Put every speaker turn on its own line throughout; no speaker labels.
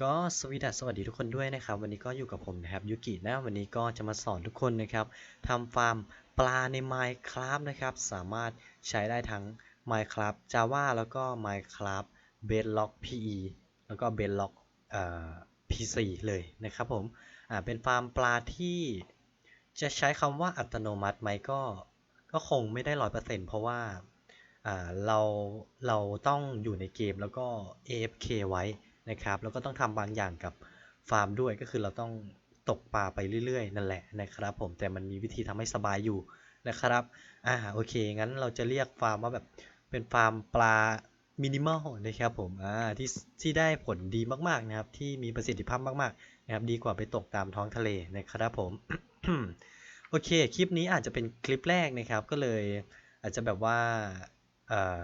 ก็สวีดัสสวัสดีทุกคนด้วยนะครับ วันนี้ก็อยู่กับผมนะครับยูกินะวันนี้ก็จะมาสอนทุกคนนะครับทำฟาร์มปลาใน Minecraft นะครับ สามารถใช้ได้ทั้ง Minecraft Java แล้วก็ Minecraft Bedrock PE แล้วก็ Bedrock เอ่อ PC เลยนะครับผมอ่าเป็นฟาร์มปลาที่จะใช้คำว่าอัตโนมัติไหมก็ก็คงไม่ได้ร้อยเปอร์เซ็นต์เพราะว่าอ่าเราเราต้องอยู่ในเกมแล้วก็ AFK ไว้ นะครับ แล้วก็ต้องทำบางอย่างกับฟาร์มด้วยก็คือเราต้องตกปลาไปเรื่อยๆ นั่นแหละนะครับผมแต่มันมีวิธีทำให้สบายอยู่นะครับอ่าโอเค งั้นเราจะเรียกฟาร์มว่าแบบเป็นฟาร์มปลามินิมอลนะครับผมอ่าที่ที่ได้ผลดีมากๆนะครับ ที่มีประสิทธิภาพมากๆนะครับดีกว่าไปตกตามท้องทะเลนะครับผมโอเค คลิปนี้อาจจะเป็นคลิปแรกนะครับ ก็เลยอาจจะแบบว่าเอ่อ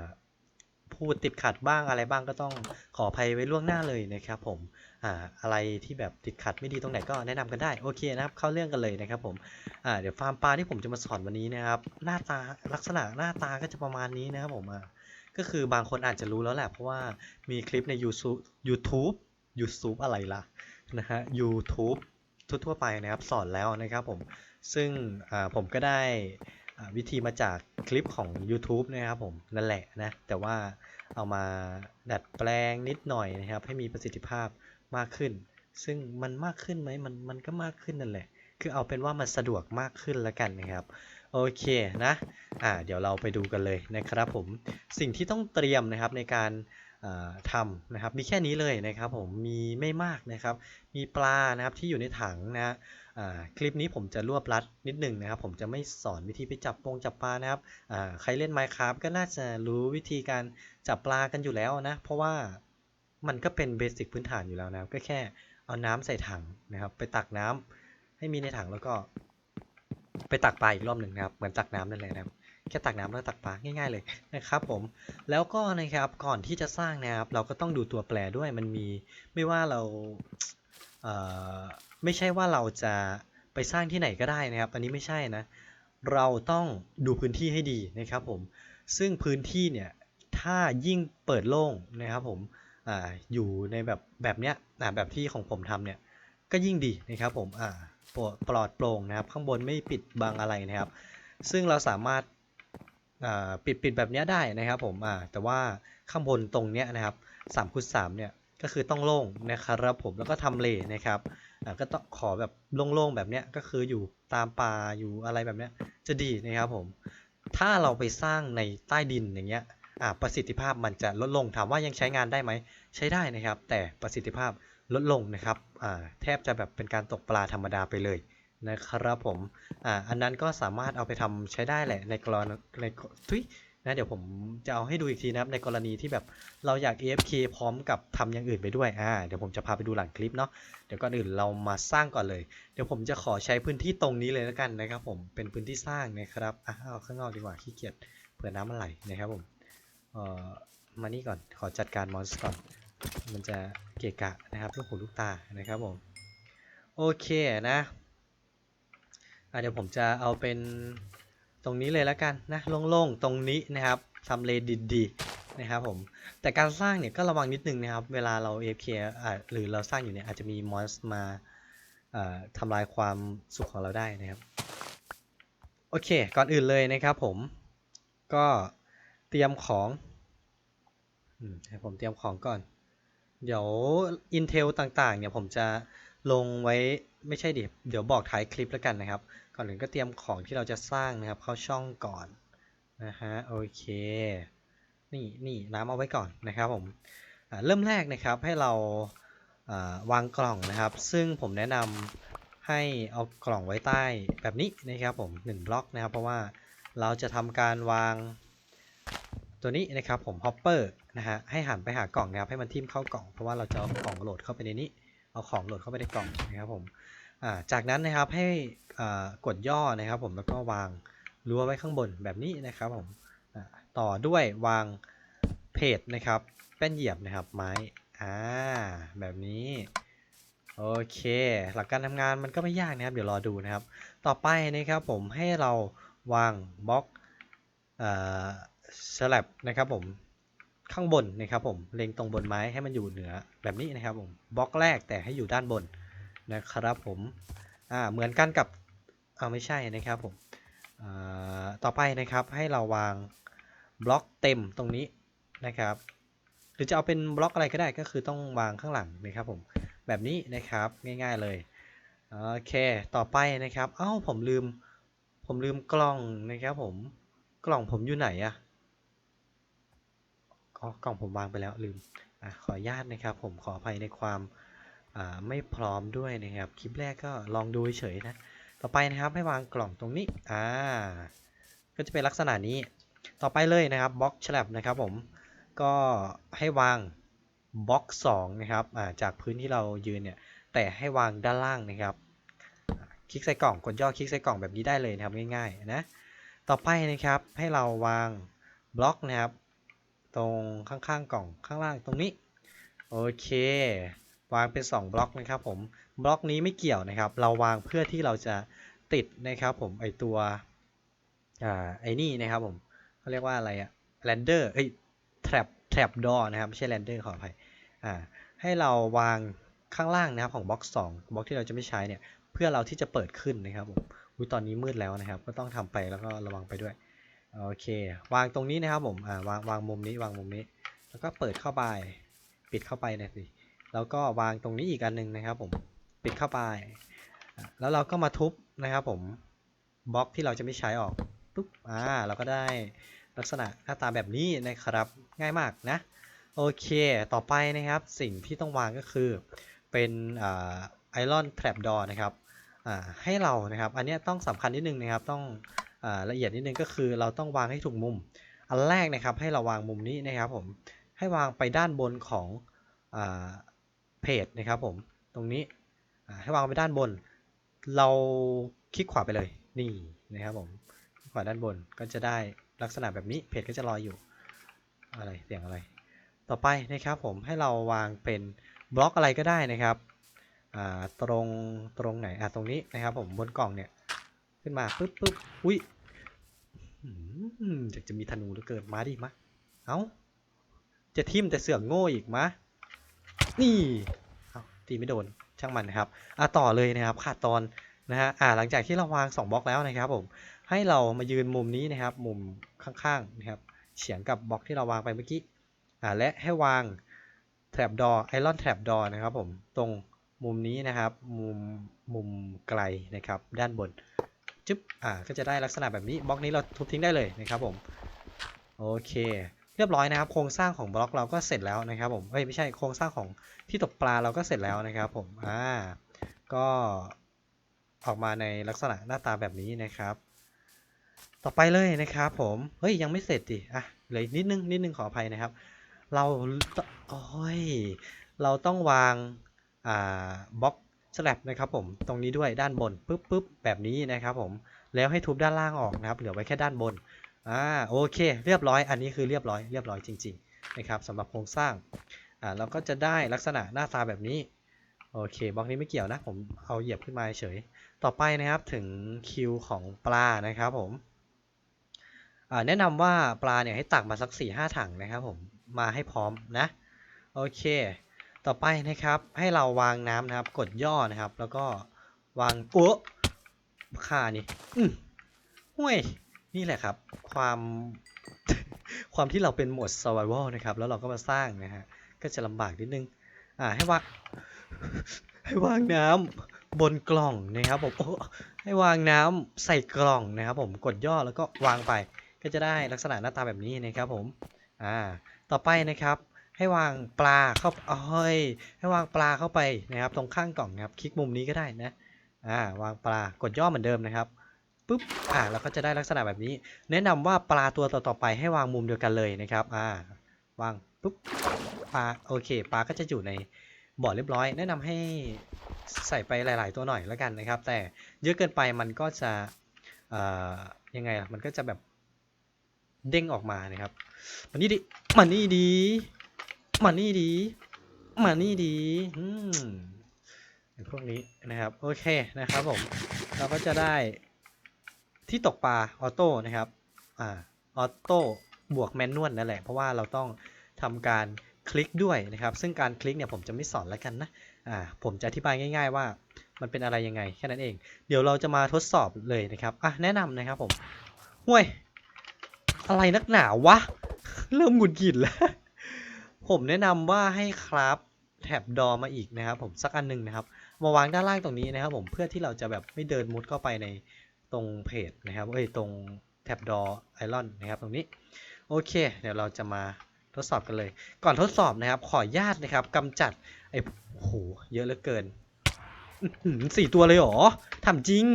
พูดติดขัดบ้างอะไรบ้างก็ต้องขออภัยไว้ล่วงหน้าเลยนะครับผมอ่าอะไรที่แบบติดขัดไม่ดีตรงไหนก็แนะนำกันได้โอเคนะครับเข้าเรื่องกันเลยนะครับผมอ่าเดี๋ยวฟาร์มปลาที่ผมจะมาสอนวันนี้นะครับหน้าตาลักษณะหน้าตาก็จะประมาณนี้นะครับผมอ่าก็คือบางคนอาจจะรู้แล้วแหละเพราะว่ามีคลิปใน YouTube YouTube YouTube อะไรล่ะนะฮะ YouTube ทั่วๆไปนะครับสอนแล้วนะครับผมซึ่งอ่าผมก็ได้ วิธีมาจากคลิปของ YouTube นะครับผมนั่นแหละนะแต่ว่าเอามาดัดแปลงนิดหน่อยนะครับ ให้มีประสิทธิภาพมากขึ้น ซึ่งมันมากขึ้นไหมมันมันก็มากขึ้นนั่นแหละ คือเอาเป็นว่ามันสะดวกมากขึ้นแล้วกันนะครับโอเคนะอ่าเดี๋ยวเราไปดูกันเลยนะครับผมสิ่งที่ต้องเตรียมนะครับในการทำนะครับมีแค่นี้เลยนะครับผมมีไม่มากนะครับ มีปลานะครับที่อยู่ในถังนะฮะ คลิปนี้ผมจะรวบรัดนิดหนึ่งนะครับ ผมจะไม่สอนวิธีไปจับปงจับปลานะครับใครเล่น Minecraft ก็น่าจะรู้วิธีการจับปลากันอยู่แล้วนะ เพราะว่ามันก็เป็นเบสิกพื้นฐานอยู่แล้วนะครับ ก็แค่เอาน้ำใส่ถังนะครับ ไปตักน้ำให้มีในถังแล้วก็ ไปตักปลาอีกรอบหนึ่งนะครับ เหมือนตักน้ำนั่นแหละนะครับแค่ตักน้ำแล้วตักปลาง่ายๆเลยนะครับผมแล้วก็นะครับก่อนที่จะสร้างนะครับ เราก็ต้องดูตัวแปรด้วยมันมีไม่ว่าเราเอ่อ ไม่ใช่ว่าเราจะไปสร้างที่ไหนก็ได้นะครับ อันนี้ไม่ใช่นะ เราต้องดูพื้นที่ให้ดีนะครับผม ซึ่งพื้นที่เนี่ยถ้ายิ่งเปิดโล่งนะครับผมอ่าอยู่ในแบบแบบเนี้ยแบบที่ของผมทำเนี่ยก็ยิ่งดีนะครับผมอ่าปลอดปลอดโปร่งนะครับ ข้างบนไม่ปิดบังอะไรนะครับ ซึ่งเราสามารถอ่าปิดปิดแบบเนี้ยได้นะครับผมอ่าแต่ว่าข้างบนตรงเนี้ยนะครับ3คูณ3เนี่ยก็คือต้องโล่งนะครับผมแล้วก็ทำเลนะครับ อ่าก็ต้องขอแบบโล่งๆแบบเนี้ยก็คืออยู่ตามป่าอยู่อะไรแบบเนี้ยจะดีนะครับผมถ้าเราไปสร้างในใต้ดินอย่างเงี้ยอ่าประสิทธิภาพมันจะลดลงถามว่ายังใช้งานได้ไหมใช้ได้นะครับ แต่ประสิทธิภาพลดลงนะครับอ่าแทบจะแบบเป็นการตกปลาธรรมดาไปเลยนะครับผมอ่าอันนั้นก็สามารถเอาไปทำใช้ได้แหละในกรณีในทุย นะเดี๋ยวผมจะเอาให้ดูอีกทีนะครับในกรณีที่แบบเราอยาก AFK พร้อมกับทำอย่างอื่นไปด้วยอ่าเดี๋ยวผมจะพาไปดูหลังคลิปเนาะเดี๋ยวก่อนอื่นเรามาสร้างก่อนเลย เดี๋ยวผมจะขอใช้พื้นที่ตรงนี้เลยแล้วกันนะครับ ผมเป็นพื้นที่สร้างนะครับอะเอาข้างนอกดีกว่าขี้เกียจเผื่อน้ำมันไหลนะครับผมเอ่อมานี่ก่อนขอจัดการมอนสก่อนมันจะเกะกะนะครับลูกหูลูกตานะครับผมโอเคนะอะเดี๋ยวผมจะเอาเป็น ตรงนี้เลยแล้วกันนะโล่งๆตรงนี้นะครับทำเลดีๆนะครับผมแต่การสร้างเนี่ยก็ระวังนิดนึงนะครับ เวลาเรา AFK อะหรือเราสร้างอยู่เนี่ยอาจจะมีมอนสมาทำลายความสุขของเราได้นะครับโอเค ก่อนอื่นเลยนะครับผมก็เตรียมของอืมให้ผมเตรียมของก่อน เดี๋ยว Intel ต่างๆ เนี่ยผมจะลงไว้ไม่ใช่ดิเดี๋ยวบอกท้ายคลิปแล้วกันนะครับ ก่อนอื่นก็เตรียมของที่เราจะสร้างนะครับ เข้าช่องก่อนนะฮะโอเค นี่นี่น้ำเอาไว้ก่อนนะครับผมเริ่มแรกนะครับให้เราวางกล่องนะครับ ซึ่งผมแนะนำให้เอากล่องไว้ใต้แบบนี้นะครับผม1บล็อกนะครับ เพราะว่าเราจะทำการวางตัวนี้นะครับผมฮอปเปอร์นะฮะให้หันไปหากล่องนะครับให้มันทิ่มเข้ากล่อง เพราะว่าเราจะเอาของโหลดเข้าไปในนี้ เอาของโหลดเข้าไปในกล่องนะครับผม จากนั้นนะครับให้กดย่อนะครับผมแล้วก็วางรั้วไว้ข้างบนแบบนี้นะครับผมต่อด้วยวางเพจนะครับแป้นเหยียบนะครับไม้อ่าแบบนี้โอเคหลักการทำงานมันก็ไม่ยากนะครับ เดี๋ยวรอดูนะครับ ต่อไปนะครับผมให้เราวางบล็อกสลับนะครับผมข้างบนนะครับผมเล็งตรงบนไม้ให้มันอยู่เหนือแบบนี้นะครับผมบล็อกแรกแต่ให้อยู่ด้านบน นะครับผมอ่าเหมือนกันกับอ่าไม่ใช่นะครับผมอ่าต่อไปนะครับให้เราวางบล็อกเต็มตรงนี้นะครับ หรือจะเอาเป็นบล็อกอะไรก็ได้ก็คือต้องวางข้างหลังนะครับผมแบบนี้นะครับง่ายๆเลยโอเคต่อไปนะครับเอ้าผมลืมผมลืมกล่องนะครับผมกล่องผมอยู่ไหนอะอ๋อกล่องผมวางไปแล้วลืมอขออนุญาตนะครับผมขออภัยในความอ ไม่พร้อมด้วยนะครับ คลิปแรกก็ลองดูเฉยนะ ต่อไปนะครับให้วางกล่องตรงนี้ อ่า ก็จะเป็นลักษณะนี้ ต่อไปเลยนะครับบล็อกฉลับนะครับผม ก็ให้วางบล็อก2นะครับ อ่า จากพื้นที่เรายืนเนี่ย แต่ให้วางด้านล่างนะครับ คลิกใส่กล่อง กดย่อคลิกใส่กล่องแบบนี้ได้เลยนะครับง่ายๆนะ ต่อไปนะครับให้เราวางบล็อกนะครับ ตรงข้างๆกล่องข้างล่างตรงนี้ โอเค วางเป็น 2 บล็อกนะครับผมบล็อกนี้ไม่เกี่ยวนะครับ เราวางเพื่อที่เราจะติดนะครับผมไอตัวอ่าไอ้นี่นะครับผมเขาเรียกว่าอะไรอะแรนเดอร์เอ้ย trap trap door นะครับไม่ใช่ render ขออภัยอ่าให้เราวางข้างล่างนะครับของบล็อก2บล็อกที่เราจะไม่ใช้เนี่ยเพื่อเราที่จะเปิดขึ้นนะครับผมอุ๊ยตอนนี้มืดแล้วนะครับ ก็ต้องทำไปแล้วก็ระวังไปด้วยโอเควางตรงนี้นะครับผมอ่าวางวางมุมนี้วางมุมนี้ แล้วก็เปิดเข้าไป ปิดเข้าไปนะสิ แล้วก็วางตรงนี้อีกอันหนึ่งนะครับ ผมปิดเข้าไป แล้วเราก็มาทุบนะครับ ผมบล็อกที่เราจะไม่ใช้ออกปุ๊บอ่าเราก็ได้ลักษณะหน้าตาแบบนี้นะครับ ง่ายมากนะ โอเค ต่อไปนะครับ สิ่งที่ต้องวางก็คือ เป็นไอรอนแทรปดอนะครับให้เรานะครับ อันนี้ต้องสำคัญนิดนึงนะครับ ต้องอละเอียดนิดนึงก็คือเราต้องวางให้ถูกมุม อันแรกนะครับให้เราวางมุมนี้นะครับผม ให้วางไปด้านบนของอ จนะครับผมตรงนี้ให้วางไปด้านบน เราคลิกขวาไปเลยนี่นะครับผมขวาด้านบนก็จะได้ลักษณะแบบนี้เพจก็จะลอยอยู่อะไรเสียงอะไร ต่อไปนะครับผมให้เราวางเป็นบล็อกอะไรก็ได้นะครับตรงตรงไหนอะตรงนี้นะครับผมบนกล่องเนี่ยขึ้นมาปึ๊บปึ๊บอุ้ยอยากจะมีธนูหลือเกินมาดิมาเอาจะทิ่มแต่เสือกโง่อีกมะ นี่ตีไม่โดนช่างมันนะครับอะต่อเลยนะครับขาดตอนนะฮะอ่าหลังจากที่เราวางสองบล็อกแล้วนะครับผมให้เรามายืนมุมนี้นะครับ มุมข้างๆนะครับเฉียงกับบล็อกที่เราวางไปเมื่อกี้อ่าและให้วาง trap door iron trap door นะครับผมตรงมุมนี้นะครับ มุมมุมไกลนะครับ ด้านบนจึ๊บอ่าก็จะได้ลักษณะแบบนี้บล็อกนี้เราทุบทิ้งได้เลยนะครับผมโอเค เรียบร้อยนะครับโครงสร้างของบล็อกเราก็เสร็จแล้วนะครับผมเอ้ยไม่ใช่โครงสร้างของที่ตกปลาเราก็เสร็จแล้วนะครับผมอ่าก็ออกมาในลักษณะหน้าตาแบบนี้นะครับ ต่อไปเลยนะครับผมเฮ้ยยังไม่เสร็จดิอะเลืออีกนิดนึงนิดนึงขออภัยนะครับ เราโอ้ยเราต้องวางอ่าบล็อกสลับนะครับผมตรงนี้ด้วยด้านบนปึ๊บปึ๊บแบบนี้นะครับผมแล้วให้ทุบด้านล่างออกนะครับเหลือไว้แค่ด้านบน อ่าโอเคเรียบร้อยอันนี้คือเรียบร้อยเรียบร้อยจริงๆนะครับสำหรับโครงสร้างอ่าเราก็จะได้ลักษณะหน้าตาแบบนี้โอเคบล็อกนี้ไม่เกี่ยวนะผมเอาเหยียบขึ้นมาเฉยต่อไปนะครับถึงคิวของปลานะครับผมอ่าแนะนำว่าปลาเนี่ยให้ตักมาสัก4ี่ห้าถังนะครับผมมาให้พร้อมนะโอเค ต่อไปนะครับให้เราวางน้ำนะครับกดย่อนะครับ แล้วก็วางโอ้ค่านี่อืมห่วย นี่แหละครับ ความความที่เราเป็นโหมด survival นะครับ แล้วเราก็มาสร้างนะฮะ ก็จะลำบากนิดนึง อ่าให้วางให้วางน้ำบนกล่องนะครับผมโอ้ให้วางน้ำใส่กล่องนะครับผมกดย่อแล้วก็วางไป ก็จะได้ลักษณะหน้าตาแบบนี้นะครับผมอ่าต่อไปนะครับ ให้วางปลาเข้าเอ้ยให้วางปลาเข้าไปนะครับ ตรงข้างกล่องนะครับ คลิกมุมนี้ก็ได้นะอ่าวางปลากดย่อเหมือนเดิมนะครับ ปุ๊บอ่าเราก็จะได้ลักษณะแบบนี้ แนะนำว่าปลาตัวต่อๆไปให้วางมุมเดียวกันเลยนะครับอ่าวางปุ๊บปลาโอเคปลาก็จะอยู่ในบ่อเรียบร้อย แนะนำให้ใส่ไปหลาย ๆ ตัวหน่อยแล้วกันนะครับ แต่เยอะเกินไปมันก็จะเอ่อยังไงล่ะมันก็จะแบบเด้งออกมานะครับมานี่ดิมานี่ดีมานี่ดีมานี่ดีอืมพวกนี้นะครับ โอเคนะครับผม เราก็จะได้ ที่ตกปลาออโต้นะครับอ่าออโต้บวกแมนนวลนั่นแหละ เพราะว่าเราต้องทำการคลิกด้วยนะครับ ซึ่งการคลิกเนี่ยผมจะไม่สอนแล้วกันนะอ่าผมจะอธิบายง่าย ๆ ว่ามันเป็นอะไรยังไงแค่นั้นเอง เดี๋ยวเราจะมาทดสอบเลยนะครับอะแนะนำนะครับผมห่วย อะไรนักหนาวะ เริ่มหงุดหงิดแล้ว ผมแนะนำว่าให้ครับแท็บดอมาอีกนะครับ ผมสักอันหนึ่งนะครับ มาวางด้านล่างตรงนี้นะครับ ผมเพื่อที่เราจะแบบไม่เดินมุดเข้าไปใน ตรงเพจนะครับเอ้ยตรงแท็บดอไอรอนนะครับตรงนี้โอเค เดี๋ยวเราจะมาทดสอบกันเลย ก่อนทดสอบนะครับ ขออนุญาตนะครับกำจัดไอ้โหเยอะเหลือเกินหือสี่ตัวเลยหรอทำจริง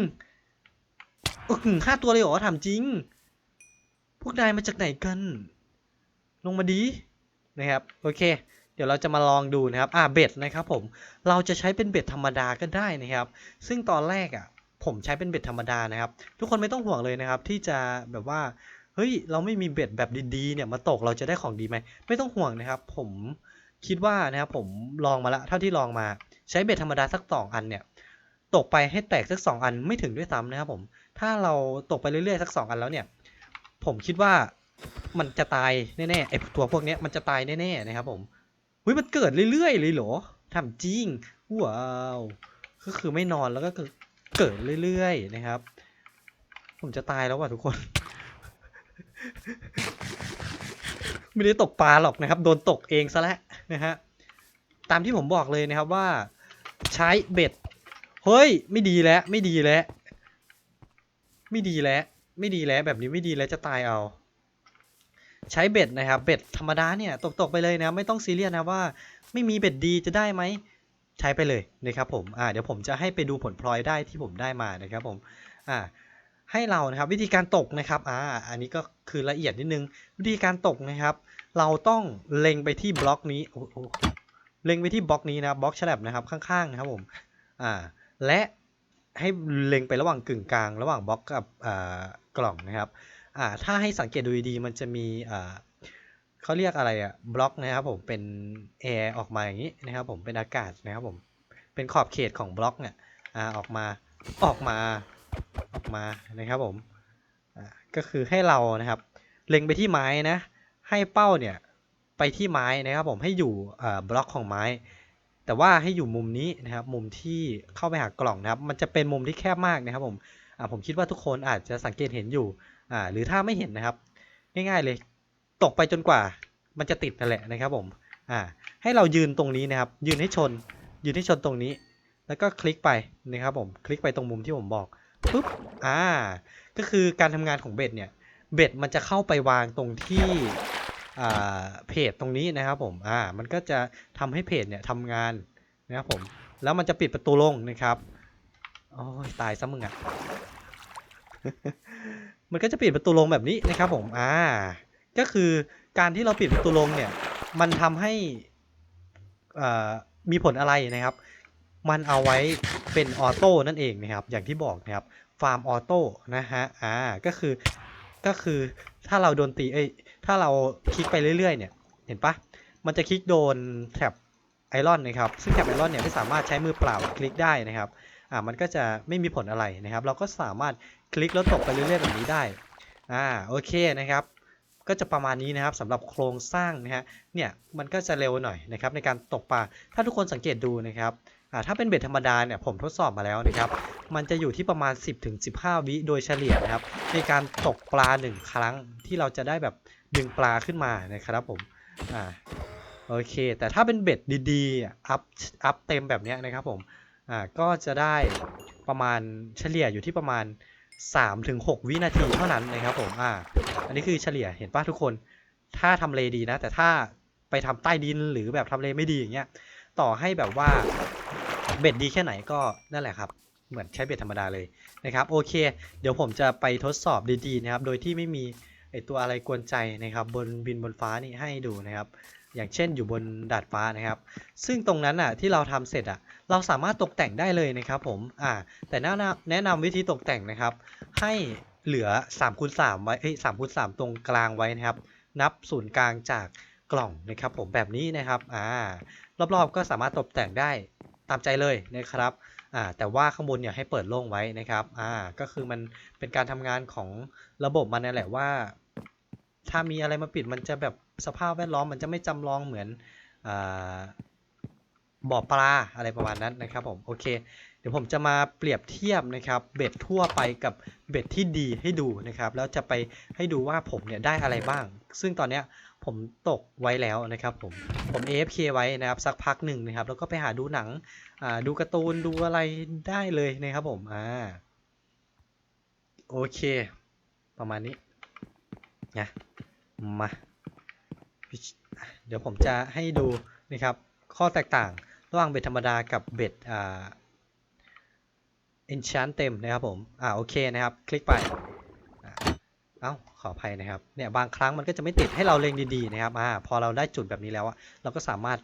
ห้าตัวเลยหรอทำจริง พวกนายมาจากไหนกัน ลงมาดีนะครับ โอเค เดี๋ยวเราจะมาลองดูนะครับ อ่าเบ็ดนะครับผม เราจะใช้เป็นเบ็ดธรรมดาก็ได้นะครับ ซึ่งตอนแรกอะ ผมใช้เป็นเบ็ดธรรมดานะครับ ทุกคนไม่ต้องห่วงเลยนะครับ ที่จะแบบว่าเฮ้ยเราไม่มีเบ็ดแบบดีๆเนี่ยมาตกเราจะได้ของดีไหมไม่ต้องห่วงนะครับ ผมคิดว่านะครับผมลองมาละเท่าที่ลองมาใช้เบ็ดธรรมดาสักสองอันเนี่ยตกไปให้แตกสักสองอันไม่ถึงด้วยซ้ำนะครับผมถ้าเราตกไปเรื่อยๆสักสองอันแล้วเนี่ยผมคิดว่ามันจะตายแน่ๆไอตัวพวกนี้มันจะตายแน่ๆนะครับผมเฮ้ยมันเกิดเรื่อยๆเลยเหรอทำจริงว้าวก็คือไม่นอนแล้วก็ เกิดเรื่อยๆนะครับ ผมจะตายแล้วว่ะทุกคน ไม่ได้ตกปลาหรอกนะครับ โดนตกเองซะแล้วนะฮะตามที่ผมบอกเลยนะครับว่า ใช้เบ็ด เฮ้ย ไม่ดีแล้ว ไม่ดีแล้ว ไม่ดีแล้ว ไม่ดีแล้วแบบนี้ไม่ดีแล้วจะตายเอาใช้เบ็ดนะครับ เบ็ดธรรมดาเนี่ยตกตกไปเลยนะ ไม่ต้องซีเรียสนะว่า ไม่มีเบ็ดดีจะได้ไหม ใช้ไปเลยนะครับผมอ่าเดี๋ยวผมจะให้ไปดูผลพลอยได้ที่ผมได้มานะครับผมอ่าให้เรานะครับวิธีการตกนะครับอ่าอันนี้ก็คือละเอียดนิดนึง วิธีการตกนะครับ เราต้องเล็งไปที่บล็อกนี้โอ้โหเล็งไปที่บล็อกนี้นะครับบล็อกฉลับนะครับข้างๆนะครับผมอ่าและให้เล็งไประหว่างกึ่งกลาง ระหว่างบล็อกกับอ่ากล่องนะครับอ่าถ้าให้สังเกตดูดีมันจะมีอ่า เขาเรียกอะไรอะบล็อกนะครับผมเป็นแอร์ออกมาอย่างนี้นะครับผมเป็นอากาศนะครับผมเป็นขอบเขตของบล็อกเนี่ยอ่าออกมาออกมาออกมานะครับผมอ่าก็คือให้เรานะครับ เล็งไปที่ไม้นะ ให้เป้าเนี่ยไปที่ไม้นะครับผมให้อยู่อ่าบล็อกของไม้ แต่ว่าให้อยู่มุมนี้นะครับมุมที่เข้าไปหากล่องนะครับ มันจะเป็นมุมที่แคบมากนะครับผมอ่าผมคิดว่าทุกคนอาจจะสังเกตเห็นอยู่อ่าหรือถ้าไม่เห็นนะครับ ง่ายๆเลย ตกไปจนกว่ามันจะติดนั่นแหละนะครับผมอ่าให้เรายืนตรงนี้นะครับ ยืนให้ชน ยืนให้ชนตรงนี้ แล้วก็คลิกไปนะครับผมคลิกไปตรงมุมที่ผมบอกปุ๊บอ่าก็คือการทำงานของเบ็ดเนี่ยเบ็ดมันจะเข้าไปวางตรงที่อ่าเพจตรงนี้นะครับผมอ่ามันก็จะทำให้เพจเนี่ยทำงานนะครับผมแล้วมันจะปิดประตูลงนะครับโอ้ยตายซะมึงอะมันก็จะปิดประตูลงแบบนี้นะครับผมอ่า ก็คือการที่เราปิดประตูลงเนี่ย มันทำให้อ่ามีผลอะไรนะครับ มันเอาไว้เป็นออโต้นั่นเองนะครับ อย่างที่บอกนะครับ ฟาร์มออโต้นะฮะ อ่า ก็คือ ก็คือถ้าเราโดนตี เอ้ย ถ้าเราคลิกไปเรื่อยๆ เนี่ย เห็นปะมันจะคลิกโดนแท็บไอรอนนะครับ ซึ่งแท็บไอรอนเนี่ยไม่สามารถใช้มือเปล่าคลิกได้นะครับ อ่า มันก็จะไม่มีผลอะไรนะครับ เราก็สามารถคลิกแล้วตกไปเรื่อยๆ แบบนี้ได้ อ่า โอเคนะครับ ก็จะประมาณนี้นะครับสำหรับโครงสร้างนะฮะเนี่ยมันก็จะเร็วหน่อยนะครับในการตกปลาถ้าทุกคนสังเกตดูนะครับถ้าเป็นเบ็ดธรรมดาเนี่ยผมทดสอบมาแล้วนะครับ มันจะอยู่ที่ประมาณ 10-15 วิโดยเฉลี่ยนะครับ ในการตกปลา 1 ครั้งที่เราจะได้แบบดึงปลาขึ้นมานะครับผมอ่าโอเค แต่ถ้าเป็นเบ็ดดีๆอะอัพอัพเต็มแบบเนี้ยนะครับผมอ่าก็จะได้ประมาณเฉลี่ยอยู่ที่ประมาณ 3-6 วินาทีเท่านั้นนะครับผมอ่า อันนี้คือเฉลี่ยเห็นป่ะทุกคน ถ้าทำเลดีนะ แต่ถ้าไปทำใต้ดินหรือแบบทำเลไม่ดีอย่างเงี้ย ต่อให้แบบว่าเบ็ดดีแค่ไหนก็นั่นแหละครับ เหมือนใช้เบ็ดธรรมดาเลยนะครับ โอเค เดี๋ยวผมจะไปทดสอบดีๆนะครับ โดยที่ไม่มีไอตัวอะไรกวนใจนะครับ บนบินบนฟ้านี่ให้ดูนะครับ อย่างเช่นอยู่บนดาดฟ้านะครับ ซึ่งตรงนั้นอะที่เราทำเสร็จอะ เราสามารถตกแต่งได้เลยนะครับผม อ่า แต่แนะนำแนะนำวิธีตกแต่งนะครับ ให้ เหลือ3คูณ3ไว้เอ้ย3คูณ3ตรงกลางไว้นะครับ นับศูนย์กลางจากกล่องนะครับ ผมแบบนี้นะครับอ่ารอบๆก็สามารถตกแต่งได้ตามใจเลยนะครับอ่าแต่ว่าข้างบนเนี่ยให้เปิดโล่งไว้นะครับอ่าก็คือมันเป็นการทำงานของระบบมันนั่นแหละว่า ถ้ามีอะไรมาปิดมันจะแบบสภาพแวดล้อมมันจะไม่จำลองเหมือนอาบ่อปลาอะไรประมาณนั้นนะครับผมโอเค ดี๋ยวผมจะมาเปรียบเทียบนะครับเบ็ดทั่วไปกับเบ็ดที่ดีให้ดูนะครับ แล้วจะไปให้ดูว่าผมเนี่ยได้อะไรบ้าง ซึ่งตอนเนี้ยผมตกไว้แล้วนะครับผมผม AFK ไว้นะครับสักพักหนึ่งนะครับ แล้วก็ไปหาดูหนังดูการ์ตูนดูอะไรได้เลยนะครับผมอ่าโอเค ประมาณนี้นะมาเดี๋ยวผมจะให้ดูนะครับข้อแตกต่างระหว่างเบ็ดธรรมดากับเบ็ดอ่า enchant เต็มนะครับผมอ่าโอเคนะครับคลิกไปเอ้าขออภัยนะครับเนี่ยบางครั้งมันก็จะไม่ติดให้เราเล็งดีๆนะครับอ่าพอเราได้จุดแบบนี้แล้วอะเราก็สามารถ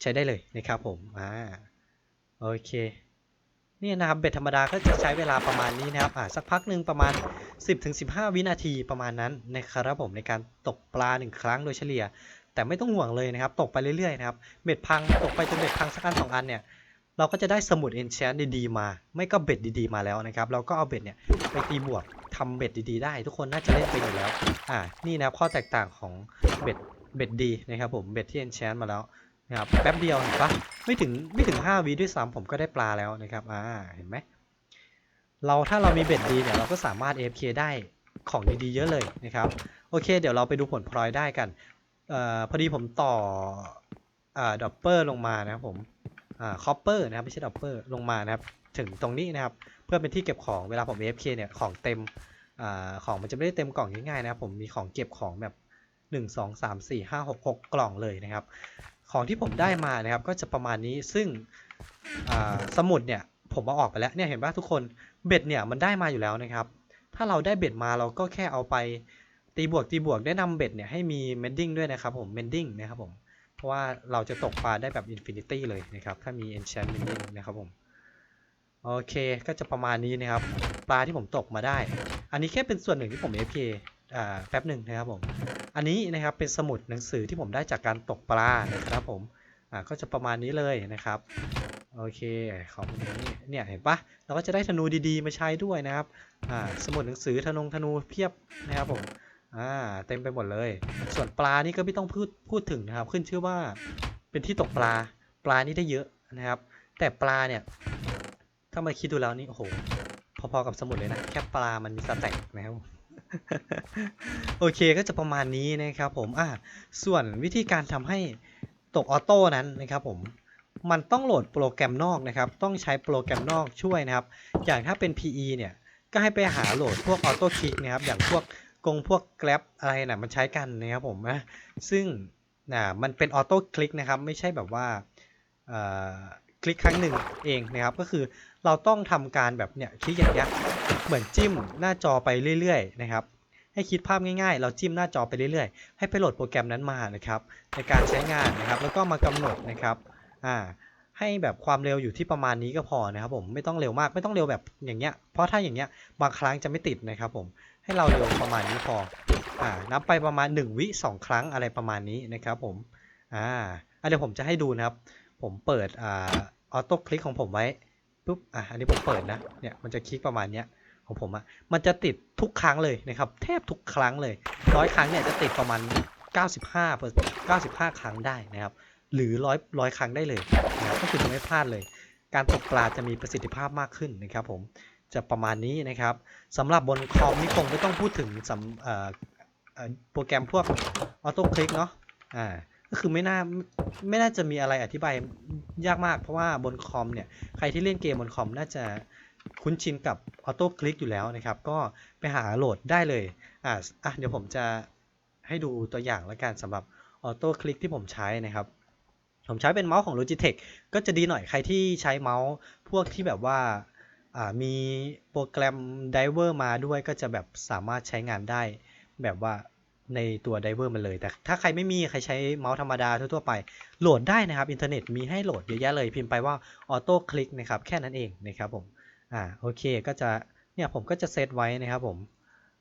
ใช้ได้เลยนะครับผมอ่าโอเคนี่นะครับเบ็ดธรรมดาก็จะใช้เวลาประมาณนี้นะครับอ่าสักพักหนึ่งประมาณ 10-15 วินาทีประมาณนั้นนะครับผมในการตกปลาหนึ่งครั้งโดยเฉลี่ย แต่ไม่ต้องห่วงเลยนะครับ ตกไปเรื่อยๆนะครับเบ็ดพังตกไปจนเบ็ดพังสักอันสองอันเนี่ย เราก็จะได้สมุด enchant ดีๆมา ไม่ก็เบ็ดดีๆมาแล้วนะครับ เราก็เอาเบ็ดเนี่ยไปตีบวกทำเบ็ดดีๆ ได้ ทุกคนน่าจะเล่นเป็นอยู่แล้ว อ่า นี่นะข้อแตกต่างของเบ็ดเบ็ดดีนะครับผม เบ็ดที่ enchant มาแล้วนะครับ แป๊บเดียวเห็นปะไม่ถึงไม่ถึง5วิด้วยซ้ำผมก็ได้ปลาแล้วนะครับ อ่า เห็นไหม เราถ้าเรามีเบ็ดดีเนี่ยเราก็สามารถ AFK ได้ของดีๆเยอะเลยนะครับ โอเค เดี๋ยวเราไปดูผลพลอยได้กัน เอ่อ พอดีผมต่ออ่าดอปเปอร์ลงมานะครับผม คอปเปอร์นะครับไม่ใช่ดอปเปอร์ลงมานะครับถึงตรงนี้นะครับเพื่อเป็นที่เก็บของเวลาผม AFK เนี่ยของเต็มอของมันจะไม่ได้เต็มกล่องง่ายๆนะครับผมมีของเก็บของแบบ 1 2 3 4 5 6 6 กล่องเลยนะครับ ของที่ผมได้มานะครับก็จะประมาณนี้ซึ่งสมุดเนี่ยผมเอาออกไปแล้วเนี่ยเห็นป่ะทุกคนเบ็ดเนี่ยมันได้มาอยู่แล้วนะครับ ถ้าเราได้เบ็ดมาเราก็แค่เอาไปตีบวกตีบวกแนะนำเบ็ดเนี่ยให้มีเมนดิ้งด้วยนะครับผมเมนดิ้งนะครับผม ราะว่าเราจะตกปลาได้แบบอินฟินิตี้เลยนะครับ ถ้ามี enchantment นะครับผม โอเคก็จะประมาณนี้นะครับ ปลาที่ผมตกมาได้ อันนี้แค่เป็นส่วนหนึ่งที่ผม AFK อ่าแป๊บหนึ่งนะครับผม อันนี้นะครับเป็นสมุดหนังสือที่ผมได้จากการตกปลานะครับผม อ่าก็จะประมาณนี้เลยนะครับ โอเคขอบคุณนี้เนี่ยเห็นปะเราก็จะได้ธนูดีๆ มาใช้ด้วยนะครับ อ่าสมุดหนังสือธนงธนูเพียบนะครับผม อ่าเต็มไปหมดเลย ส่วนปลานี่ก็ไม่ต้องพูดพูดถึงนะครับ ขึ้นชื่อว่าเป็นที่ตกปลาปลานี่ได้เยอะนะครับ แต่ปลาเนี่ย ถ้ามาคิดดูแล้วนี่โอ้โหพอๆกับสมุดเลยนะ แค่ปลามันมีสแต็กนะครับโอเคก็จะประมาณนี้นะครับผมอ่าส่วนวิธีการทำให้ตกออโต้นั้นนะครับผมมันต้องโหลดโปรแกรมนอกนะครับ ต้องใช้โปรแกรมนอกช่วยนะครับ อย่างถ้าเป็น PE เนี่ย ก็ให้ไปหาโหลดพวกออโต้คลิกนะครับ อย่างพวก กงพวก Grab อะไรนะมันใช้กันนะครับผมนะซึ่งนะมันเป็นออโต้คลิกนะครับ ไม่ใช่แบบว่าคลิกครั้งหนึ่งเองนะครับ ก็คือเราต้องทำการแบบเนี่ยคลิกอย่างเงี้ยเหมือนจิ้มหน้าจอไปเรื่อยๆนะครับ ให้คิดภาพง่ายๆ เราจิ้มหน้าจอไปเรื่อยๆ ให้ไปโหลดโปรแกรมนั้นมานะครับ ในการใช้งานนะครับ แล้วก็มากำหนดนะครับอ่าให้แบบความเร็วอยู่ที่ประมาณนี้ก็พอนะครับผมไม่ต้องเร็วมากไม่ต้องเร็วแบบอย่างเงี้ยเพราะถ้าอย่างเงี้ยบางครั้งจะไม่ติดนะครับผม ให้เราเร็วประมาณนี้พออ่านับไปประมาณ 1 วิ2ครั้งอะไรประมาณนี้นะครับผมอ่าอะเดี๋ยวผมจะให้ดูนะครับ ผมเปิดอ่าออโต้คลิกของผมไว้ปุ๊บอะอันนี้ผมเปิดนะเนี่ยมันจะคลิกประมาณเนี้ยของผมอะ่ะมันจะติดทุกครั้งเลยนะครับ แทบทุกครั้งเลยร้อยครั้งเนี่ยจะติดประมาณ 95เปอร์95 ครั้งได้นะครับ หรือร้อยร้อยครั้งได้เลยนะครับก็คือจะไม่พลาดเลย การตกปลาจะมีประสิทธิภาพมากขึ้นนะครับผม จะประมาณนี้นะครับสำหรับบนคอมนี่คงไม่ต้องพูดถึงสำโปรแกรมพวกออโต้คลิกเนาะอ่าก็คือไม่น่าไม่น่าจะมีอะไรอธิบายยากมากเพราะว่าบนคอมเนี่ยใครที่เล่นเกมบนคอมน่าจะคุ้นชินกับออโต้คลิกอยู่แล้วนะครับ ก็ไปหาโหลดได้เลยอ่าอะเดี๋ยวผมจะให้ดูตัวอย่างล้วกันสำหรับออโต้คลิกที่ผมใช้นะครับ ผมใช้เป็นเมาส์ของ Logitech ก็จะดีหน่อยใครที่ใช้เมาส์พวกที่แบบว่า มีโปรแกรม Diver มาด้วยก็จะแบบสามารถใช้งานได้แบบว่าในตัว Diver มันเลย แต่ถ้าใครไม่มีใครใช้เมาส์ธรรมดาทั่วๆไป โหลดได้นะครับ อินเทอร์เน็ตมีให้โหลดเยอะแยะเลย พิมพ์ไปว่า Auto Click นะครับ แค่นั้นเองนะครับผม อ่าโอเคก็จะเนี่ยผมก็จะเซตไว้นะครับผม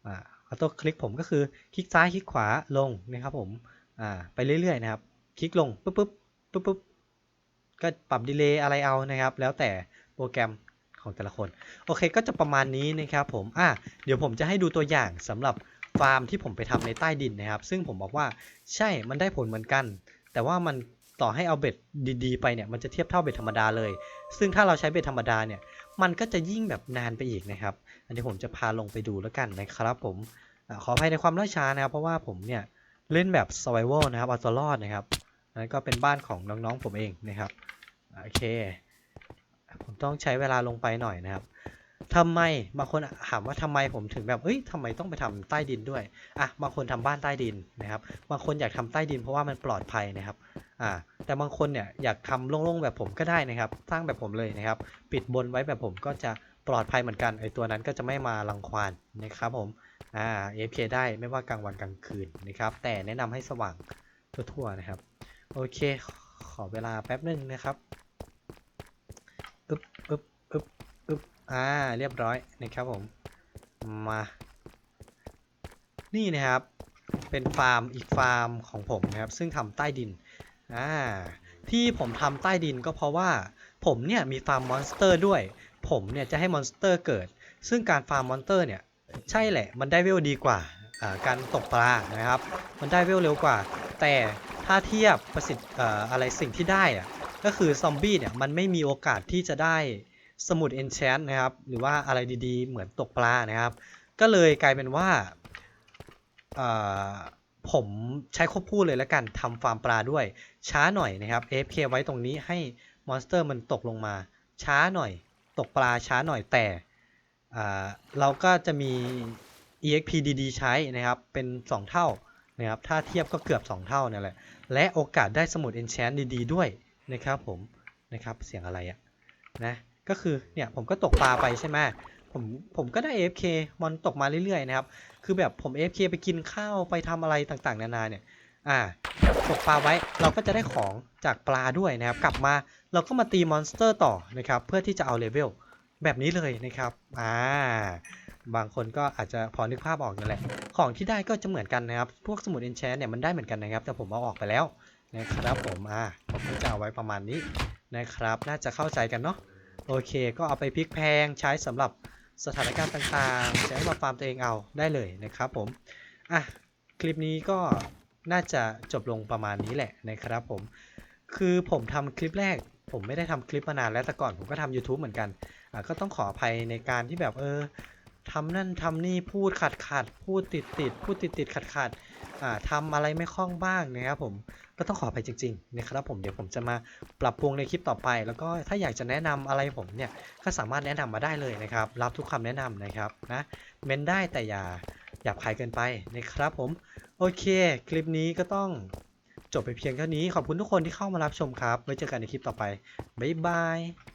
อ่าออโต้คลิกผมก็คือคลิกซ้ายคลิกขวาลงนะครับผม อ่าไปเรื่อยๆนะครับ คลิกลงปุ๊บปุ๊บปุ๊บปุ๊บก็ปรับดีเลย์อะไรเอานะครับ แล้วแต่โปรแกรม ของแต่ละคน โอเคก็จะประมาณนี้นะครับผมอะเดี๋ยวผมจะให้ดูตัวอย่างสำหรับฟาร์มที่ผมไปทำในใต้ดินนะครับ ซึ่งผมบอกว่าใช่มันได้ผลเหมือนกัน แต่ว่ามันต่อให้เอาเบ็ดดีๆ ไปเนี่ยมันจะเทียบเท่าเบ็ดธรรมดาเลย ซึ่งถ้าเราใช้เบ็ดธรรมดาเนี่ยมันก็จะยิ่งแบบนานไปอีกนะครับ อันนี้ผมจะพาลงไปดูแล้วกันนะครับผมอขออภัยในความล่าช้านะครับ เพราะว่าผมเนี่ยเล่นแบบ survival นะครับเอาตัวรอดนะครับอันนั้นก็เป็นบ้านของน้องๆผมเองนะครับ โอเค ผมต้องใช้เวลาลงไปหน่อยนะครับทำไมบางคนถามว่าทำไมผมถึงแบบเอ้ยทำไมต้องไปทำใต้ดินด้วยอะบางคนทำบ้านใต้ดินนะครับบางคนอยากทำใต้ดินเพราะว่ามันปลอดภัยนะครับอ่าแต่บางคนเนี่ยอยากทำโล่งๆแบบผมก็ได้นะครับ สร้างแบบผมเลยนะครับ ปิดบนไว้แบบผมก็จะปลอดภัยเหมือนกันไอตัวนั้นก็จะไม่มารังควานนะครับผมอ่า AFK ได้ไม่ว่ากลางวันกลางคืนนะครับ แต่แนะนำให้สว่างทั่วๆนะครับ โอเค ขอเวลาแป๊บหนึ่งนะครับอึบอึบอึบ อ่าเรียบร้อยนะครับผมมานี่นะครับเป็นฟาร์มอีกฟาร์มของผมนะครับซึ่งทำใต้ดินอ่าที่ผมทำใต้ดินก็เพราะว่าผมเนี่ยมีฟาร์มมอนสเตอร์ด้วย ผมเนี่ยจะให้มอนสเตอร์เกิด ซึ่งการฟาร์มมอนสเตอร์เนี่ยใช่แหละมันได้เวลดีกว่าการตกปลานะครับ มันได้เวลเร็วกว่า แต่ถ้าเทียบประสิทธิ์อะไรสิ่งที่ได้อะก็คือซอมบี้เนี่ยมันไม่มีโอกาสที่จะได้ สมุดเอนแชนนะครับ หรือว่าอะไรดีๆ เหมือนตกปลานะครับ ก็เลยกลายเป็นว่าผมใช้ควบคู่เลยแล้วกันทำฟาร์มปลาด้วยช้าหน่อยนะครับ AFK ไว้ตรงนี้ให้มอนสเตอร์มันตกลงมา ช้าหน่อย ตกปลาช้าหน่อยแต่เราก็จะมี EXP ดีๆใช้นะครับ เป็น 2 เท่านะครับ ถ้าเทียบก็เกือบ 2 เท่านั่นแหละ และโอกาสได้สมุด Enchant ดีๆด้วยนะครับผมนะครับเสียงอะไรอะนะ ก็คือเนี่ยผมก็ตกปลาไปใช่ไหมผมผมก็ได้ AFK มอนตกมาเรื่อยๆนะครับ คือแบบผม AFK ไปกินข้าวไปทำอะไรต่างๆ นานาเนี่ย อ่า ตกปลาไว้เราก็จะได้ของจากปลาด้วยนะครับ กลับมาเราก็มาตีมอนสเตอร์ต่อนะครับ เพื่อที่จะเอาเลเวลแบบนี้เลยนะครับ อ่า บางคนก็อาจจะพอนึกภาพออกนั่นแหละ ของที่ได้ก็จะเหมือนกันนะครับ พวกสมุด enchant เนี่ยมันได้เหมือนกันนะครับ แต่ผมเอาออกไปแล้วนะครับผม อ่า ผมก็จะเอาไว้ประมาณนี้นะครับ น่าจะเข้าใจกันเนาะ โอเค ก็เอาไปพลิกแพงใช้สำหรับสถานการณ์ต่างๆใช้มาฟาร์มตัวเองเอาได้เลยนะครับผม อะ คลิปนี้ก็น่าจะจบลงประมาณนี้แหละนะครับผม คือผมทำคลิปแรก ผมไม่ได้ทำคลิปมานานแล้วแต่ก่อนผมก็ทำ YouTube เหมือนกัน อะก็ต้องขออภัยในการที่แบบเออทำนั่นทำนี่พูดขัดขัดพูดติดติดพูดติดติดขัดขัดอ่า ทำอะไรไม่คล่องบ้างนะครับผมก็ต้องขออภัยจริงๆนะครับผมเดี๋ยวผมจะมาปรับปรุงในคลิปต่อไป แล้วก็ถ้าอยากจะแนะนำอะไรผมเนี่ยก็สามารถแนะนำมาได้เลยนะครับ รับทุกคำแนะนำนะครับนะเมนได้แต่อย่าหยาบคายเกินไปนะครับผมโอเค คลิปนี้ก็ต้องจบไปเพียงเท่านี้ขอบคุณทุกคนที่เข้ามารับชมครับไว้เจอกันในคลิปต่อไปบ๊ายบาย